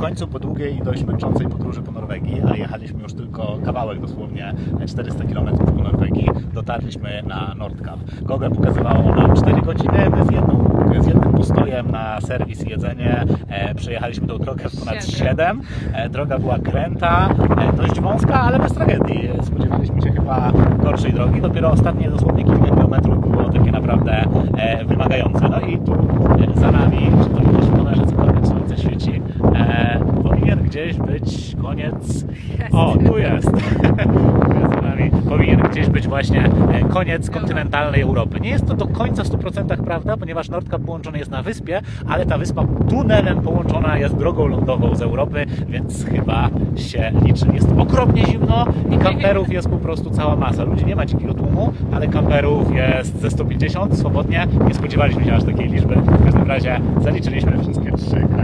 końcu po długiej i dość męczącej podróży po Norwegii, a jechaliśmy już tylko kawałek, dosłownie 400 km po Norwegii, dotarliśmy na Nordkap. Google pokazywało nam 4 godziny, my z, jedną, z jednym postojem na serwis i jedzenie e, przejechaliśmy tą drogę w ponad Siedem. 7. E, droga była kręta, e, dość wąska, ale bez tragedii. Spodziewaliśmy się chyba gorszej drogi. Dopiero ostatnie dosłownie kilka kilometrów było takie naprawdę e, wymagające. No i tu gdzieś być koniec. O, tu jest. Powinien gdzieś być właśnie e, koniec kontynentalnej Europy. Nie jest to do końca w 100% prawda, ponieważ Nordkap połączony jest na wyspie, ale ta wyspa tunelem połączona jest drogą lądową z Europy, więc chyba się liczy. Jest okropnie zimno i kamperów jest po prostu cała masa. Ludzi nie ma dzikiego tłumu, ale kamperów jest ze 150 swobodnie. Nie spodziewaliśmy się aż takiej liczby. W każdym razie zaliczyliśmy wszystkie trzy Europy.